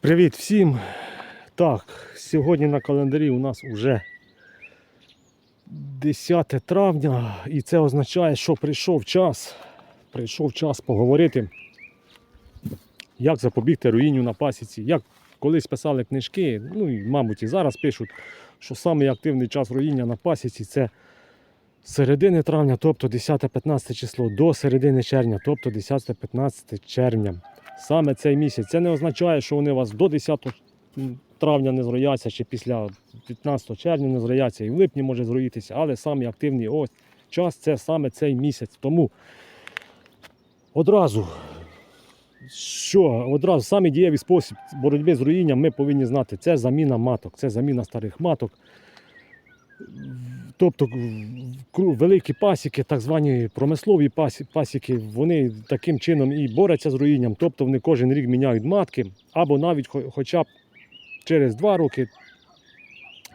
Привіт всім! Так, сьогодні на календарі у нас вже 10 травня, і це означає, що прийшов час, прийшов час поговорити, як запобігти руїню на пасіці. Як колись писали книжки, ну і, мабуть, і зараз пишуть, що самий активний час руїння на пасіці це середини травня, тобто 10-15 число, до середини червня, тобто 10-15 червня. Саме цей місяць. Це не означає, що вони у вас до 10 травня не зрояться, чи після 15 червня не зрояться, і в липні може зроїтися, але самий активний ось час це саме цей місяць. Тому одразу, що одразу самий дієвий спосіб боротьби з руїнням ми повинні знати. Це заміна маток, це заміна старих маток. Тобто великі пасіки, так звані промислові пасіки, вони таким чином і борються з руїнням, тобто вони кожен рік міняють матки, або навіть хоча б через два роки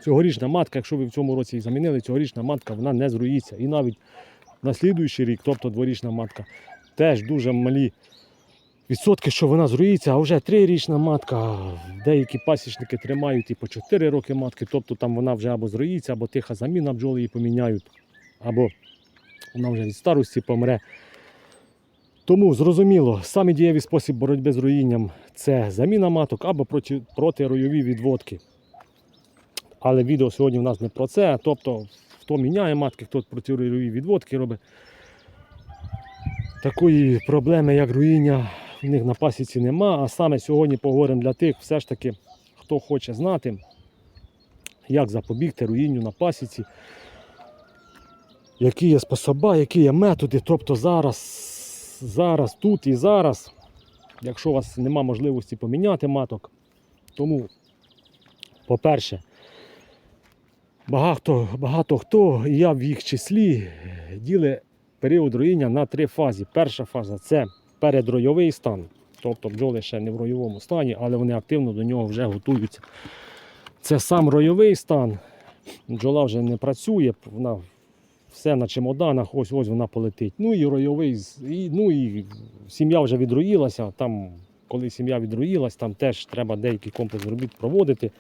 цьогорічна матка, якщо ви в цьому році їх замінили, цьогорічна матка вона не зруїться. І навіть на слідуючий рік, тобто дворічна матка, теж дуже малі відсотки, що вона зруїться, а вже трирічна матка, деякі пасічники тримають і по 4 роки матки, тобто там вона вже або зруїться, або тиха заміна бджоли її поміняють, або вона вже від старості помре. Тому зрозуміло, самий дієвий спосіб боротьби з руїнням це заміна маток або проти, протироєві відводки. Але відео сьогодні в нас не про це. Тобто, хто міняє матки, хто протироєві відводки робить. Такої проблеми, як руїння, в них на пасіці нема. А саме сьогодні поговоримо для тих, все ж таки, хто хоче знати, як запобігти руїнню на пасіці, які є способи, які є методи. Тобто зараз, зараз, тут і зараз, якщо у вас нема можливості поміняти маток, тому, по-перше, багато, багато хто, і я в їх числі, діли період роїння на три фази. Перша фаза це передройовий стан. Тобто бджоли ще не в ройовому стані, але вони активно до нього вже готуються. Це сам ройовий стан. Бджола вже не працює, вона все на чемоданах, ось ось вона полетить. Ну і ройовий, і, ну і сім'я вже відроїлася. Там, коли сім'я відроїлась, там теж треба деякий комплекс робіт проводити.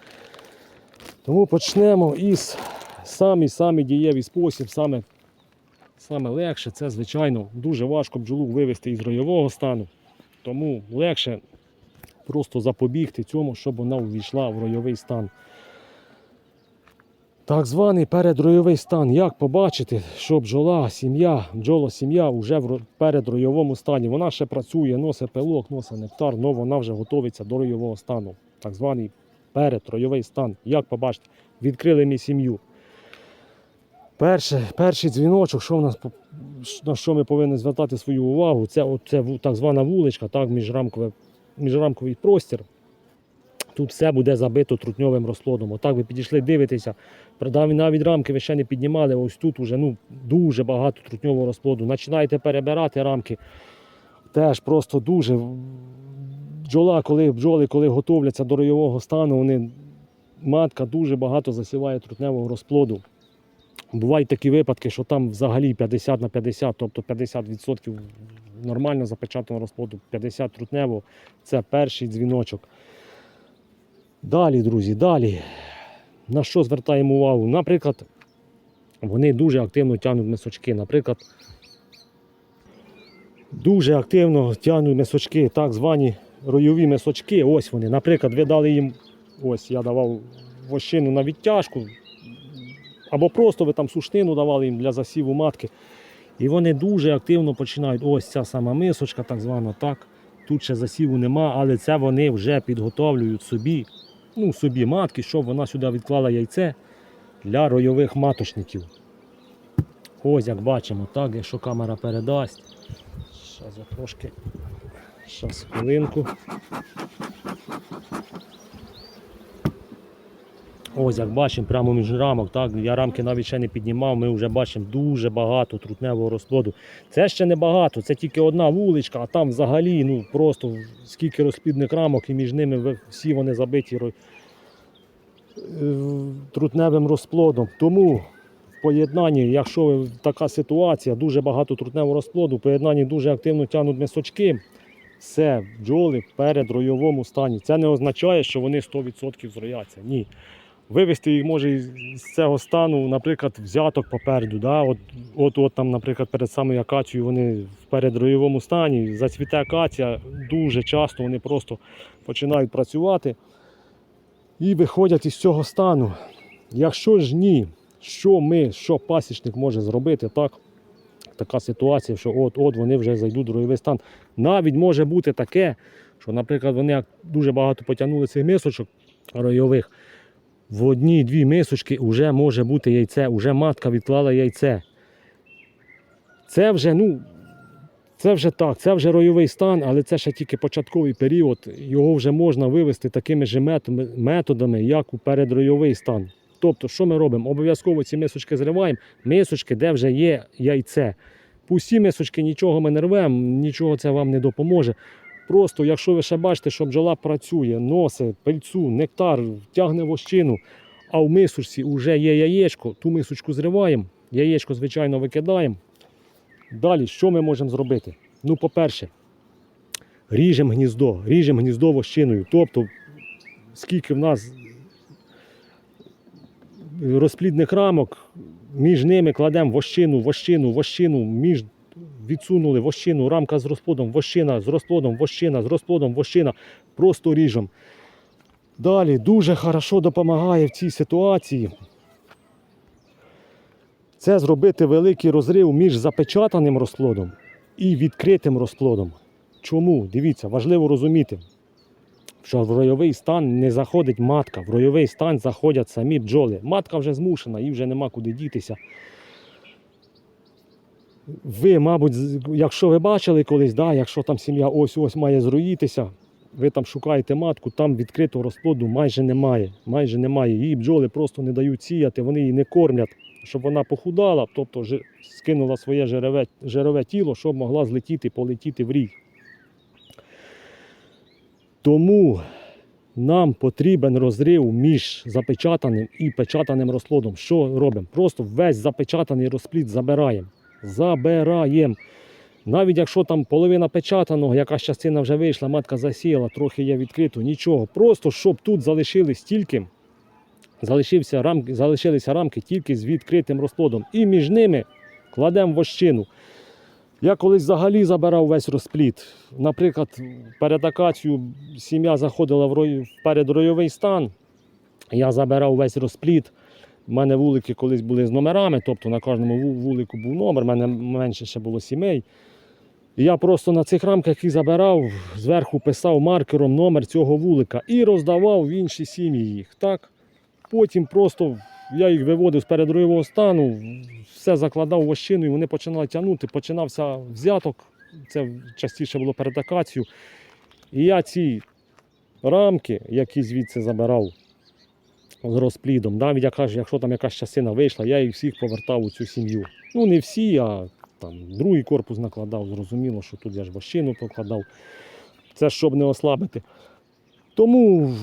Тому почнемо із самий дієвий спосіб, саме Саме легше це, звичайно, дуже важко бджолу вивести із ройового стану. Тому легше просто запобігти цьому, щоб вона увійшла в ройовий стан. Так званий передройовий стан. Як побачити, що бджола, сім'я, бджола-сім'я вже в передройовому стані. Вона ще працює, носить пилок, носить нектар, але вона вже готується до ройового стану. Так званий передройовий стан. Як побачити? Відкрили ми сім'ю. Перше, перший дзвіночок, що в нас на що ми повинні звертати свою увагу, це, от, це так звана вуличка, так, міжрамкове, міжрамковий простір. Тут все буде забито трутньовим розплодом. Отак ви підійшли, дивитеся, Правда, навіть рамки ви ще не піднімали. Ось тут вже ну, дуже багато трутньового розплоду. Починаєте перебирати рамки. Теж просто дуже. Бджола, коли бджоли, коли готовляться до ройового стану, вони, матка дуже багато засіває трутневого розплоду. Бувають такі випадки, що там взагалі 50 на 50, тобто 50% нормально запечатаного розплоду, 50 трутнево це перший дзвіночок. Далі, друзі, далі. На що звертаємо увагу? Наприклад, вони дуже активно тягнуть мисочки. Наприклад, дуже активно тягнуть мисочки, так звані ройові мисочки. Ось вони. Наприклад, ви дали їм, ось я давав вощину на відтяжку, або просто ви там сушнину давали їм для засіву матки. І вони дуже активно починають. Ось ця сама мисочка, так звана, так. Тут ще засіву нема, але це вони вже підготовлюють собі, ну, собі матки, щоб вона сюди відклала яйце для ройових маточників. Ось як бачимо, так, якщо камера передасть. Зараз трошки. Зараз хвилинку. Ось як бачимо, прямо між рамок, так, я рамки навіть ще не піднімав, ми вже бачимо дуже багато трутневого розплоду. Це ще не багато, це тільки одна вуличка, а там взагалі ну, просто скільки розплідних рамок і між ними всі вони забиті трутневим розплодом. Тому в поєднанні, якщо така ситуація, дуже багато трутневого розплоду, в поєднанні дуже активно тягнуть мисочки. Все, бджоли в передройовому стані. Це не означає, що вони 100% зрояться. Ні. Вивести їх може з цього стану, наприклад, взяток попереду. Да? От, от, там, наприклад, перед самою акацією вони в передроєвому стані. Зацвіте акація, дуже часто вони просто починають працювати і виходять із цього стану. Якщо ж ні, що ми, що пасічник може зробити, так? Така ситуація, що от-от вони вже зайдуть в ройовий стан. Навіть може бути таке, що, наприклад, вони дуже багато потягнули цих мисочок ройових. В одній-дві мисочки вже може бути яйце, вже матка відклала яйце. Це вже, ну, це вже так, це вже ройовий стан, але це ще тільки початковий період. Його вже можна вивести такими ж методами, методами, як у передройовий стан. Тобто, що ми робимо? Обов'язково ці мисочки зриваємо, мисочки, де вже є яйце. Пусті мисочки нічого ми не рвемо, нічого це вам не допоможе. Просто, якщо ви ще бачите, що бджола працює, носить пильцу, нектар, тягне вощину, а в мисочці вже є яєчко, ту мисочку зриваємо, яєчко, звичайно, викидаємо. Далі, що ми можемо зробити? Ну, по-перше, ріжемо гніздо, ріжемо гніздо вощиною. Тобто, скільки в нас розплідних рамок, між ними кладемо вощину, вощину, вощину, між відсунули вощину, рамка з розплодом, вощина, з розплодом, вощина, з розплодом, вощина. Просто ріжемо. Далі дуже хорошо допомагає в цій ситуації. Це зробити великий розрив між запечатаним розплодом і відкритим розплодом. Чому? Дивіться, важливо розуміти, що в ройовий стан не заходить матка, в ройовий стан заходять самі бджоли. Матка вже змушена, їй вже нема куди дітися. Ви, мабуть, якщо ви бачили колись, да, якщо там сім'я ось-ось має зруїтися, ви там шукаєте матку, там відкритого розплоду майже немає. Майже немає. Її бджоли просто не дають сіяти, вони її не кормлять, щоб вона похудала, тобто скинула своє жирове, жирове тіло, щоб могла злетіти, полетіти в рій. Тому нам потрібен розрив між запечатаним і печатаним розплодом. Що робимо? Просто весь запечатаний розплід забираємо. Забираємо. Навіть якщо там половина печатаного, якась частина вже вийшла, матка засіяла, трохи є відкрито, нічого. Просто щоб тут залишились тільки, залишився рамки, залишилися рамки тільки з відкритим розплодом. І між ними кладемо вощину. Я колись взагалі забирав весь розплід. Наприклад, перед акацією сім'я заходила в, рой... в передройовий стан. Я забирав весь розплід. У мене вулики колись були з номерами, тобто на кожному вулику був номер, у мене менше ще було сімей. І я просто на цих рамках і забирав, зверху писав маркером номер цього вулика і роздавав в інші сім'ї їх. Так? Потім просто я їх виводив з передруйового стану, все закладав в вощину, і вони починали тягнути. Починався взяток, це частіше було перед акацією. І я ці рамки, які звідси забирав з розплідом, навіть яка якщо там якась частина вийшла, я їх всіх повертав у цю сім'ю. Ну, не всі, а там другий корпус накладав, зрозуміло, що тут я ж вощину покладав. Це щоб не ослабити. Тому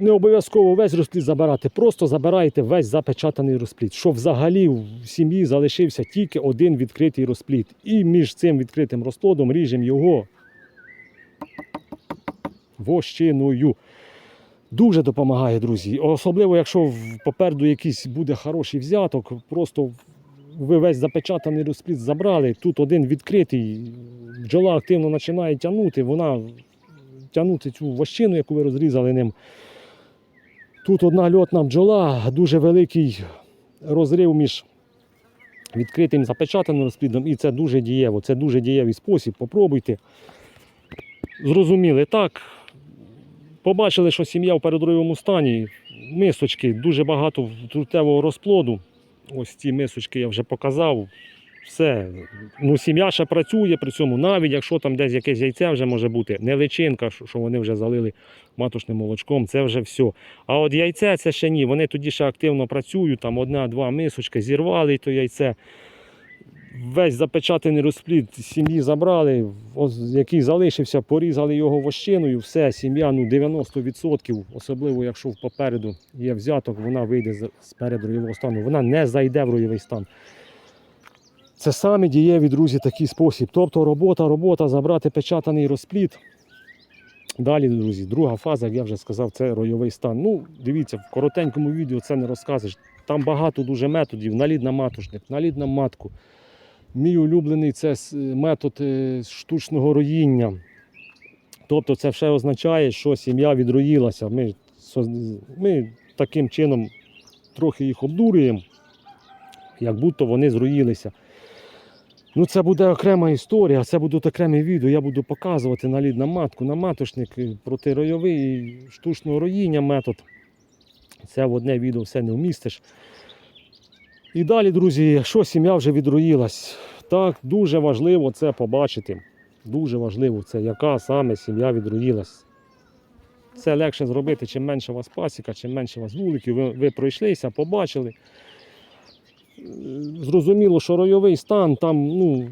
не обов'язково весь розплід забирати, просто забирайте весь запечатаний розплід, щоб взагалі в сім'ї залишився тільки один відкритий розплід. І між цим відкритим розплодом ріжемо його вощиною. Дуже допомагає, друзі. Особливо, якщо попереду якийсь буде хороший взяток, просто ви весь запечатаний розплід забрали. Тут один відкритий, бджола активно починає тягнути, вона тягнути цю вощину, яку ви розрізали ним. Тут одна льотна бджола, дуже великий розрив між відкритим запечатаним розплідом, і це дуже дієво. Це дуже дієвий спосіб. Попробуйте. Зрозуміли так. Побачили, що сім'я в передруйовому стані, мисочки, дуже багато трутевого розплоду. Ось ці мисочки я вже показав. Все. Ну, сім'я ще працює при цьому, навіть якщо там десь якесь яйце вже може бути, не личинка, що вони вже залили маточним молочком, це вже все. А от яйце це ще ні. Вони тоді ще активно працюють, там одна-два мисочки, зірвали то яйце. Весь запечатаний розплід сім'ї забрали, який залишився, порізали його вощиною, все, сім'я ну 90%, особливо якщо попереду є взяток, вона вийде з- перед ройового стану, вона не зайде в ройовий стан. Це саме дієві, друзі, такий спосіб. Тобто робота, робота, забрати печатаний розплід. Далі, друзі, друга фаза, як я вже сказав, це ройовий стан. Ну, дивіться, в коротенькому відео це не розказуєш. Там багато дуже методів. Налід на матушник, налід на матку. Мій улюблений це метод е, штучного роїння. Тобто це все означає, що сім'я відроїлася. Ми, ми таким чином трохи їх обдурюємо, як будто вони зроїлися. Ну, це буде окрема історія, це будуть окремі відео. Я буду показувати налід на матку, на маточник, е, протиройовий штучного роїння метод. Це в одне відео все не вмістиш. І далі, друзі, якщо сім'я вже відроїлась, так дуже важливо це побачити. Дуже важливо це, яка саме сім'я відроїлась. Це легше зробити, чим менше у вас пасіка, чим менше у вас вуликів. Ви, ви пройшлися, побачили. Зрозуміло, що ройовий стан, там, ну,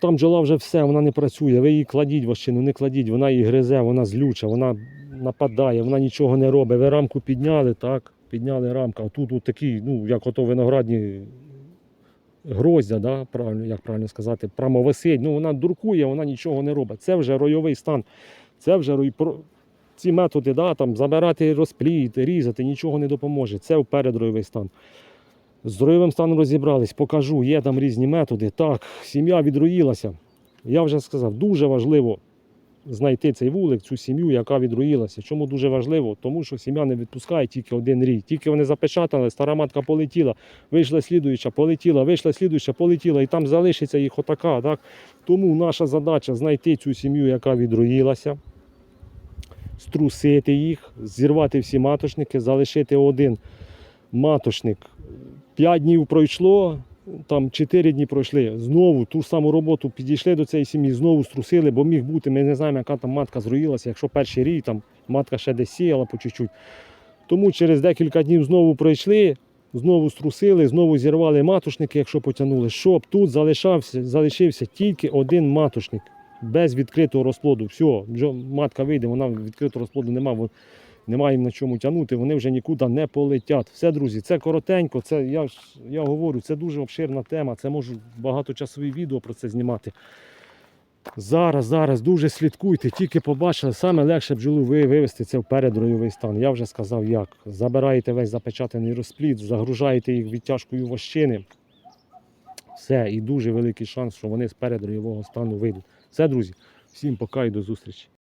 там бджола вже все, вона не працює. Ви її кладіть вощину, не кладіть, вона її гризе, вона злюча, вона нападає, вона нічого не робить. Ви рамку підняли, так, підняли рамку. А тут такі, ну, як ото виноградні гроздя, да, правильно, як правильно сказати, прямо висить. Ну, вона дуркує, вона нічого не робить. Це вже ройовий стан. Це вже ці методи, да, там, забирати розплід, різати, нічого не допоможе. Це вперед ройовий стан. З ройовим станом розібрались, покажу, є там різні методи. Так, сім'я відроїлася. Я вже сказав, дуже важливо знайти цей вулик, цю сім'ю, яка відроїлася. Чому дуже важливо? Тому що сім'я не відпускає тільки один рік. Тільки вони запечатали, стара матка полетіла, вийшла слідуюча, полетіла, вийшла слідуюча, полетіла, і там залишиться їх отака. Так? Тому наша задача знайти цю сім'ю, яка відроїлася, струсити їх, зірвати всі маточники, залишити один маточник. П'ять днів пройшло, там 4 дні пройшли. Знову ту ж саму роботу підійшли до цієї сім'ї, знову струсили, бо міг бути, ми не знаємо, яка там матка зроїлася, якщо перший рік там матка ще десь сіяла по чуть-чуть. Тому через декілька днів знову пройшли, знову струсили, знову зірвали матушники, якщо потягнули, щоб тут залишався, залишився тільки один матушник без відкритого розплоду. Все, матка вийде, вона відкритого розплоду немає. Немає їм на чому тягнути, вони вже нікуди не полетять. Все, друзі, це коротенько, це я, я говорю, це дуже обширна тема. Це можу багаточасові відео про це знімати. Зараз, зараз дуже слідкуйте, тільки побачили, саме легше бджолу ви вивести це вперед ройовий стан. Я вже сказав як. Забираєте весь запечатаний розплід, загружаєте їх відтяжкою вощини. Все, і дуже великий шанс, що вони з передройового стану вийдуть. Все, друзі, всім пока і до зустрічі.